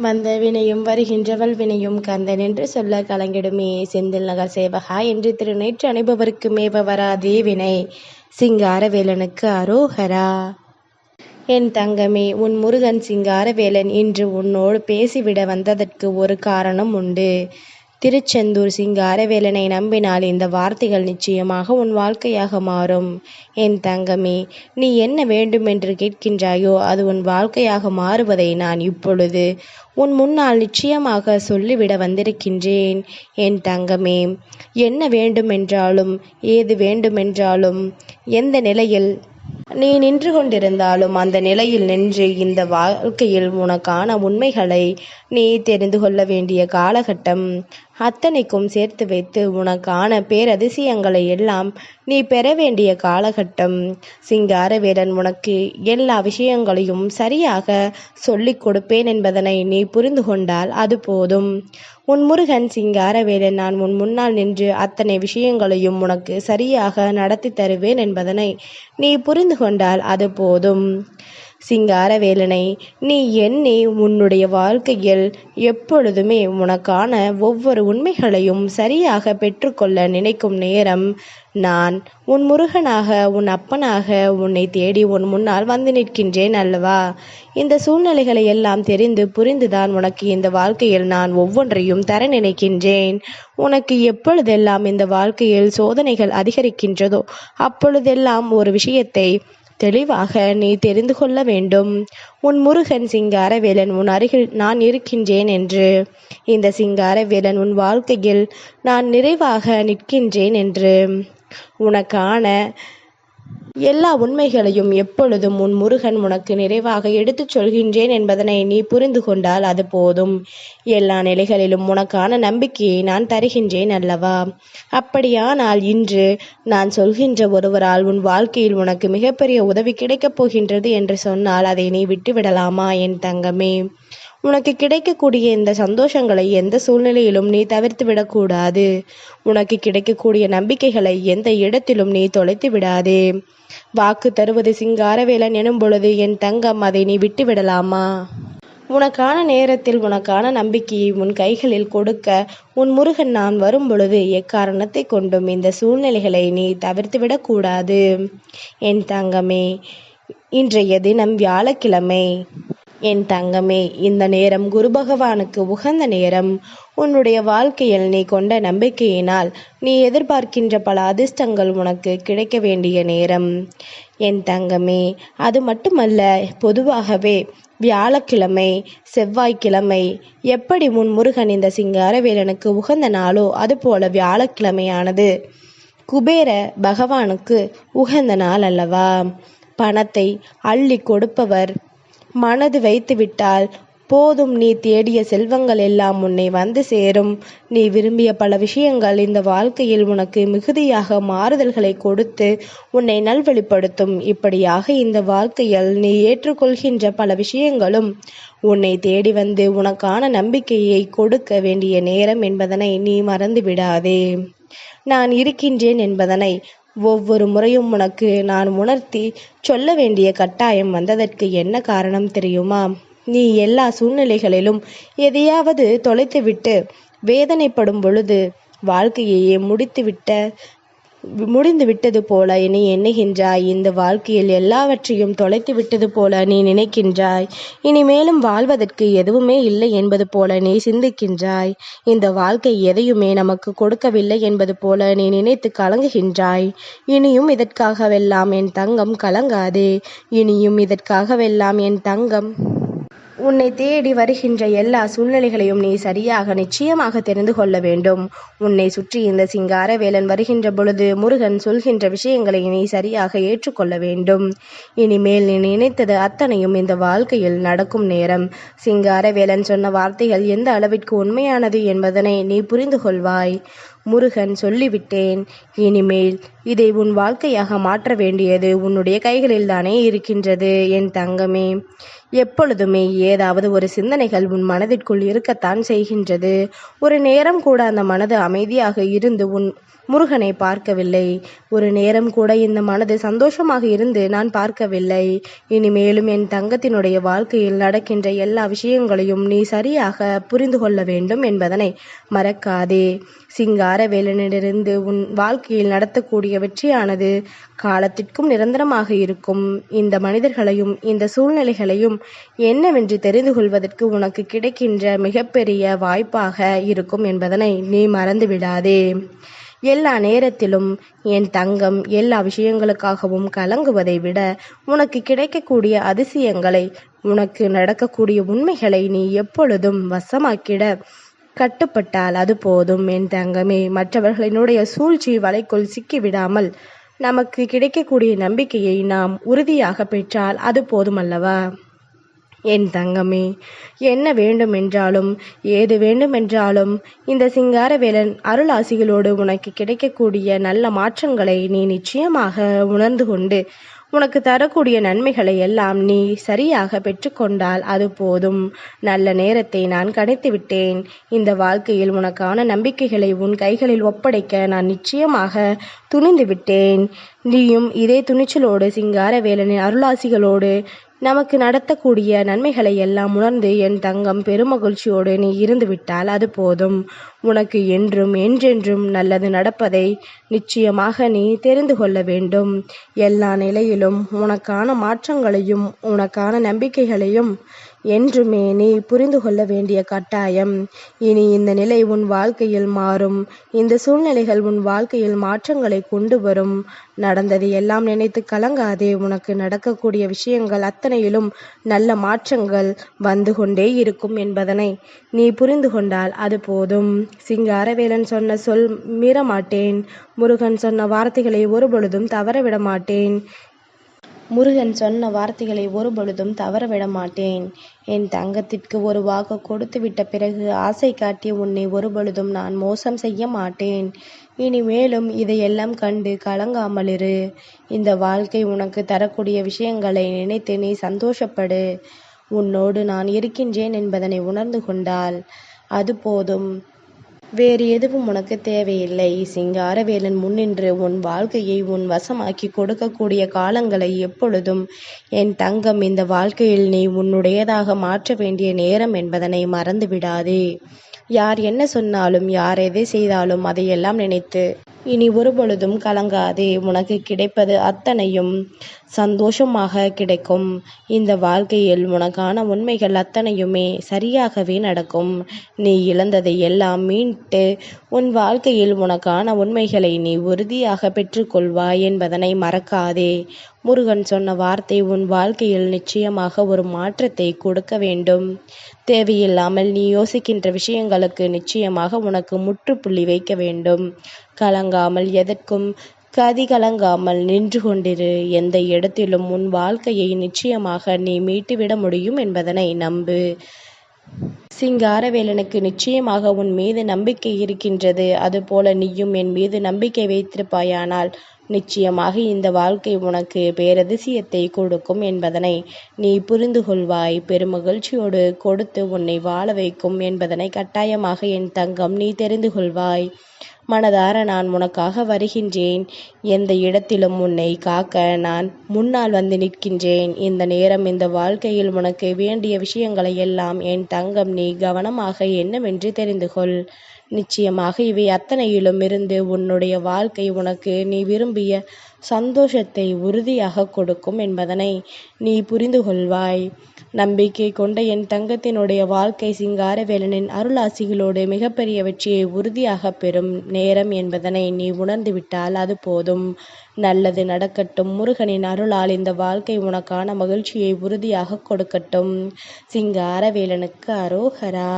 வந்த வினையும் வருகின்றவள் வினையும் கந்தன் என்று சொல்ல கலங்கிடுமே செந்தில் நகர் சேவகா என்று திருநேற்று அணிபவருக்கு மேவ வராதே வினை. சிங்காரவேலனுக்கு அரோகரா. என் தங்கமே உன் முருகன் சிங்காரவேலன் இன்று உன்னோடு பேசிவிட வந்ததற்கு ஒரு காரணம் உண்டு. திருச்செந்தூர் சிங்காரவேலனை நம்பினால் இந்த வார்த்தைகள் நிச்சயமாக உன் வாழ்க்கையாக மாறும். என் தங்கமே நீ என்ன வேண்டுமென்று கேட்கின்றாயோ அது உன் வாழ்க்கையாக மாறுவதை நான் இப்பொழுது உன் முன்னால் நிச்சயமாக சொல்லிவிட வந்திருக்கின்றேன். என் தங்கமே என்ன வேண்டுமென்றாலும் ஏது வேண்டுமென்றாலும் எந்த நிலையில் நீ நின்று கொண்டிருந்தாலும் அந்த நிலையில் நின்று இந்த வாழ்க்கையில் உனக்கான உண்மைகளை நீ தெரிந்து கொள்ள வேண்டிய காலகட்டம். அத்தனைக்கும் சேர்த்து வைத்து உனக்கான பேரதிசயங்களை எல்லாம் நீ பெற வேண்டிய காலகட்டம். சிங்காரவேலன் உனக்கு எல்லா விஷயங்களையும் சரியாக சொல்லிக் கொடுப்பேன் என்பதனை நீ புரிந்து கொண்டால் அது போதும். உன் முருகன் சிங்காரவேலன் நான் உன் முன்னால் நின்று அத்தனை விஷயங்களையும் உனக்கு சரியாக நடத்தி தருவேன் என்பதனை நீ புரிந்து கொண்டால் அது போதும். சிங்காரவேலனை நீ எண்ணி உன்னுடைய வாழ்க்கையில் எப்பொழுதுமே உனக்கான ஒவ்வொரு உண்மைகளையும் சரியாக பெற்றுக்கொள்ள நினைக்கும் நேரம் நான். உன் முருகனாக உன் அப்பனாக உன்னை தேடி உன் முன்னால் வந்து நிற்கின்றேன் அல்லவா? இந்த சூழ்நிலைகளை எல்லாம் தெரிந்து புரிந்துதான் உனக்கு இந்த வாழ்க்கையில் நான் ஒவ்வொன்றையும் தர நினைக்கின்றேன். உனக்கு எப்பொழுதெல்லாம் இந்த வாழ்க்கையில் சோதனைகள் அதிகரிக்கின்றதோ அப்பொழுதெல்லாம் ஒரு விஷயத்தை தெளிவாக நீ தெரிந்து கொள்ள வேண்டும். உன் முருகன் சிங்காரவேலன் உன் அருகில் நான் இருக்கின்றேன் என்று. இந்த சிங்காரவேலன் உன் வாழ்க்கையில் நான் நிறைவாக நிற்கின்றேன் என்று. உனக்கான எல்லா உண்மைகளையும் எப்பொழுதும் உன் முருகன் உனக்கு நிறைவாக எடுத்துச் சொல்கின்றேன் என்பதனை நீ புரிந்து கொண்டால் அது போதும். எல்லா நிலைகளிலும் உனக்கான நம்பிக்கையை நான் தருகின்றேன் அல்லவா? அப்படியானால் இன்று நான் சொல்கின்ற ஒருவரால் உன் வாழ்க்கையில் உனக்கு மிகப்பெரிய உதவி கிடைக்கப் போகின்றது என்று சொன்னால் அதை நீ விட்டுவிடலாமா என் தங்கமே? உனக்கு கிடைக்கக்கூடிய இந்த சந்தோஷங்களை எந்த சூழ்நிலையிலும் நீ தவிர்த்து விடக்கூடாது. உனக்கு கிடைக்கக்கூடிய நம்பிக்கைகளை எந்த இடத்திலும் நீ தொலைத்து விடாதே. வாக்கு தருவது சிங்காரவேலன் எனும் பொழுது என் தங்கம் அதை நீ விட்டு விடலாமா? உனக்கான நேரத்தில் உனக்கான நம்பிக்கையை உன் கைகளில் கொடுக்க உன் முருகன் நான் வரும் பொழுது எக்காரணத்தை கொண்டும் இந்த சூழ்நிலைகளை நீ தவிர்த்து விடக்கூடாது. என் தங்கமே இன்றைய தினம் வியாழக்கிழமை. என் தங்கமே இந்த நேரம் குரு பகவானுக்கு உகந்த நேரம். உன்னுடைய வாழ்க்கையில் நீ கொண்ட நம்பிக்கையினால் நீ எதிர்பார்க்கின்ற பல அதிர்ஷ்டங்கள் உனக்கு கிடைக்க வேண்டிய நேரம். என் தங்கமே அது மட்டுமல்ல பொதுவாகவே வியாழக்கிழமை செவ்வாய்க்கிழமை எப்படி முன் முருகன் இந்த சிங்காரவேலனுக்கு உகந்த நாளோ அதுபோல வியாழக்கிழமையானது. குபேர பகவானுக்கு உகந்த நாள் அல்லவா? பணத்தை அள்ளி கொடுப்பவர் மனது வைத்துவிட்டால் போதும் நீ தேடிய செல்வங்கள் எல்லாம் உன்னை வந்து சேரும். நீ விரும்பிய பல விஷயங்கள் இந்த வாழ்க்கையில் உனக்கு மிகுதியாக மாறுதல்களை கொடுத்து உன்னை நல்வழிப்படுத்தும் இப்படியாக இந்த வாழ்க்கையில் நீ ஏற்றுக்கொள்கின்ற பல விஷயங்களும் உன்னை தேடி வந்து உனக்கான நம்பிக்கையை கொடுக்க வேண்டிய நேரம் என்பதனை நீ மறந்து விடாதே நான் இருக்கின்றேன் என்பதனை ஒவ்வொரு முறையும் உனக்கு நான் உணர்த்தி சொல்ல வேண்டிய கட்டாயம் வந்ததற்கு என்ன காரணம் தெரியுமா? நீ எல்லா சூழ்நிலைகளிலும் எதையாவது தொலைத்துவிட்டு வேதனைப்படும் பொழுது வாழ்க்கையையே முடித்துவிட்ட முடிந்து விட்டது போல நீ எண்ணுகின்றாய். இந்த வாழ்க்கையில் எல்லாவற்றையும் தொலைத்து விட்டது போல நீ நினைக்கின்றாய். இனி மேலும் வாழ்வதற்கு எதுவுமே இல்லை என்பது போல நீ சிந்திக்கின்றாய். இந்த வாழ்க்கை எதையுமே நமக்கு கொடுக்கவில்லை என்பது போல நீ நினைத்து கலங்குகின்றாய். இனியும் இதற்காகவெல்லாம் என் தங்கம் கலங்காதே. இனியும் இதற்காகவெல்லாம் என் தங்கம் உன்னை தேடி வருகின்ற எல்லா சூழ்நிலைகளையும் நீ சரியாக நிச்சயமாக தெரிந்து கொள்ள வேண்டும். உன்னை சுற்றி இந்த சிங்கார வேலன் வருகின்ற பொழுது முருகன் சொல்கின்ற விஷயங்களை நீ சரியாக ஏற்றுக்கொள்ள வேண்டும். இனிமேல் நீ நினைத்தது அத்தனையும் இந்த வாழ்க்கையில் நடக்கும் நேரம். சிங்கார வேலன் சொன்ன வார்த்தைகள் எந்த அளவிற்கு உண்மையானது என்பதனை நீ புரிந்து கொள்வாய். முருகன் சொல்லிவிட்டேன். இனிமேல் இதை உன் வாழ்க்கையாக மாற்ற வேண்டியது உன்னுடைய கைகளில்தானே இருக்கின்றது என் தங்கமே. எப்பொழுதுமே ஏதாவது ஒரு சிந்தனைகள் உன் மனதிற்குள் இருக்கத்தான் செய்கின்றது. ஒரு நேரம் கூட அந்த மனது அமைதியாக இருந்து உன் முருகனை பார்க்கவில்லை. ஒரு நேரம் கூட இந்த மனது சந்தோஷமாக இருந்து நான் பார்க்கவில்லை. இனிமேலும் என் தங்கத்தினுடைய வாழ்க்கையில் நடக்கின்ற எல்லா விஷயங்களையும் நீ சரியாக புரிந்து கொள்ள வேண்டும் என்பதனை மறக்காதே. சிங்கா வேலனிலிருந்து உன் வாழ்க்கையில் நடத்தக்கூடிய வெற்றியானது காலத்திற்கும் நிரந்தரமாக இருக்கும். இந்த மனிதர்களையும் இந்த சூழ்நிலைகளையும் என்னவென்று தெரிந்து கொள்வதற்கு உனக்கு கிடைக்கின்ற மிகப்பெரிய வாய்ப்பாக இருக்கும் என்பதனை நீ மறந்து விடாதே எல்லா நேரத்திலும் என் தங்கம் எல்லா விஷயங்களுக்காகவும் கலங்குவதை விட உனக்கு கிடைக்கக்கூடிய அதிசயங்களை உனக்கு நடக்கக்கூடிய உண்மைகளை நீ எப்பொழுதும் வசமாக்கிட கட்டுப்பட்டால் அது போதும் என் தங்கமே. மற்றவர்களினுடைய சூழ்ச்சி வலைக்குள் சிக்கிவிடாமல் நமக்கு கிடைக்கக்கூடிய நம்பிக்கையை நாம் உறுதியாக பெற்றால் அது போதுமல்லவா? என் தங்கமே என்ன வேண்டுமென்றாலும் ஏது வேண்டுமென்றாலும் இந்த சிங்காரவேலன் அருளாசிகளோடு உனக்கு கிடைக்கக்கூடிய நல்ல மாற்றங்களை நீ நிச்சயமாக உணர்ந்து கொண்டு உனக்கு தரக்கூடிய நன்மைகளை எல்லாம் நீ சரியாக பெற்றுக்கொண்டால் அது போதும். நல்ல நேரத்தை நான் கணித்து விட்டேன் இந்த வாழ்க்கையில் உனக்கான நம்பிக்கைகளை உன் கைகளில் ஒப்படைக்க நான் நிச்சயமாக துணிந்து விட்டேன் நீயும் இதே துணிச்சலோடு சிங்காரவேலனின் அருளாசிகளோடு நமக்கு நடத்தக்கூடிய நன்மைகளை எல்லாம் உணர்ந்து என் தங்கம் பெருமகிழ்ச்சியோடு நீ இருந்து விட்டால் அது போதும். உனக்கு என்றும் என்றென்றும் நல்லது நடப்பதை நிச்சயமாக நீ தெரிந்து கொள்ள வேண்டும். எல்லா நிலையிலும் உனக்கான மாற்றங்களையும் உனக்கான நம்பிக்கைகளையும் என்றுமே நீ புரிந்து கொள்ள வேண்டிய கட்டாயம். இனி இந்த நிலை உன் வாழ்க்கையில் மாறும். இந்த சூழ்நிலைகள் உன் வாழ்க்கையில் மாற்றங்களை கொண்டு வரும். நடந்தது எல்லாம் நினைத்து கலங்காதே. உனக்கு நடக்கக்கூடிய விஷயங்கள் அத்தனையிலும் நல்ல மாற்றங்கள் வந்து கொண்டே இருக்கும் என்பதனை நீ புரிந்து கொண்டால் அது போதும். சிங்காரவேலன் சொன்ன சொல் மீறமாட்டேன். முருகன் சொன்ன வார்த்தைகளை ஒருபொழுதும் தவறவிட மாட்டேன் முருகன் சொன்ன வார்த்தைகளை ஒருபொழுதும் தவறவிட மாட்டேன் என் தங்கத்திற்கு ஒரு வாக்கு கொடுத்து விட்ட பிறகு ஆசை காட்டி உன்னை ஒருபொழுதும் நான் மோசம் செய்ய மாட்டேன். இனிமேலும் இதையெல்லாம் கண்டு கலங்காமலிரு. இந்த வாழ்க்கை உனக்கு தரக்கூடிய விஷயங்களை நினைத்து நீ சந்தோஷப்படு. உன்னோடு நான் இருக்கின்றேன் என்பதனை உணர்ந்து கொண்டால் அது போதும். வேறு எதுவும் உனக்கு தேவையில்லை. சிங்காரவேலன் முன்னின்று உன் வாழ்க்கையை உன் வசமாக்கி கொடுக்கக்கூடிய காலங்களை எப்பொழுதும் என் தங்கம் இந்த வாழ்க்கையில் நீ உன்னுடையதாக மாற்ற வேண்டிய நேரம் என்பதனை மறந்து விடாதே யார் என்ன சொன்னாலும் யார் எதை செய்தாலும் அதையெல்லாம் நினைத்து இனி ஒருபொழுதும் கலங்காதே. உனக்கு கிடைப்பது அத்தனையும் சந்தோஷமாக கிடைக்கும். இந்த வாழ்க்கையில் உனக்கான உண்மைகள் அத்தனையுமே சரியாகவே நடக்கும். நீ இழந்ததை எல்லாம் மீட்டு உன் வாழ்க்கையில் உனக்கான உண்மைகளை நீ உறுதியாக பெற்றுக்கொள்வாய் என்பதனை மறக்காதே. முருகன் சொன்ன வார்த்தை உன் வாழ்க்கையில் நிச்சயமாக ஒரு மாற்றத்தை கொடுக்க வேண்டும். தேவையில்லாமல் நீ யோசிக்கின்ற விஷயங்களுக்கு நிச்சயமாக உனக்கு முற்றுப்புள்ளி வைக்க வேண்டும். கலங்காமல் எதற்கும் கதி கலங்காமல் நின்று கொண்டிரு. எந்த இடத்திலும் உன் வாழ்க்கையை நிச்சயமாக நீ மீட்டுவிட முடியும் என்பதனை நம்பு. சிங்காரவேலனுக்கு நிச்சயமாக உன் மீது நம்பிக்கை இருக்கின்றது. அதுபோல நீயும் என் மீது நம்பிக்கை வைத்திருப்பாயானால் நிச்சயமாக இந்த வாழ்க்கை உனக்கு பேரதிசயத்தை கொடுக்கும் என்பதனை நீ புரிந்து கொள்வாய். பெருமகிழ்ச்சியோடு கொடுத்து உன்னை வாழ வைக்கும் என்பதனை கட்டாயமாக என் தங்கம் நீ தெரிந்து கொள்வாய். மனதார நான் உனக்காக வருகின்றேன். எந்த இடத்திலும் உன்னை காக்க நான் முன்னால் வந்து நிற்கின்றேன். இந்த நேரம் இந்த வாழ்க்கையில் உனக்கு வேண்டிய விஷயங்களை எல்லாம் என் தங்கம் நீ கவனமாக என்னவென்று தெரிந்து கொள். நிச்சயமாக இவை அத்தனையிலும் இருந்து உன்னுடைய வாழ்க்கை உனக்கு நீ விரும்பிய சந்தோஷத்தை உறுதியாக கொடுக்கும் என்பதனை நீ புரிந்து கொள்வாய் நம்பிக்கை கொண்ட என் தங்கத்தினுடைய வாழ்க்கை சிங்காரவேலனின் அருளாசிகளோடு மிகப்பெரிய வெற்றியை உறுதியாக பெறும் நேரம் என்பதனை நீ உணர்ந்து விட்டால் அது போதும். நல்லது நடக்கட்டும். முருகனின் அருளால் இந்த வாழ்க்கை உனக்கான மகிழ்ச்சியை உறுதியாக கொடுக்கட்டும். சிங்காரவேலனுக்கு அரோகரா.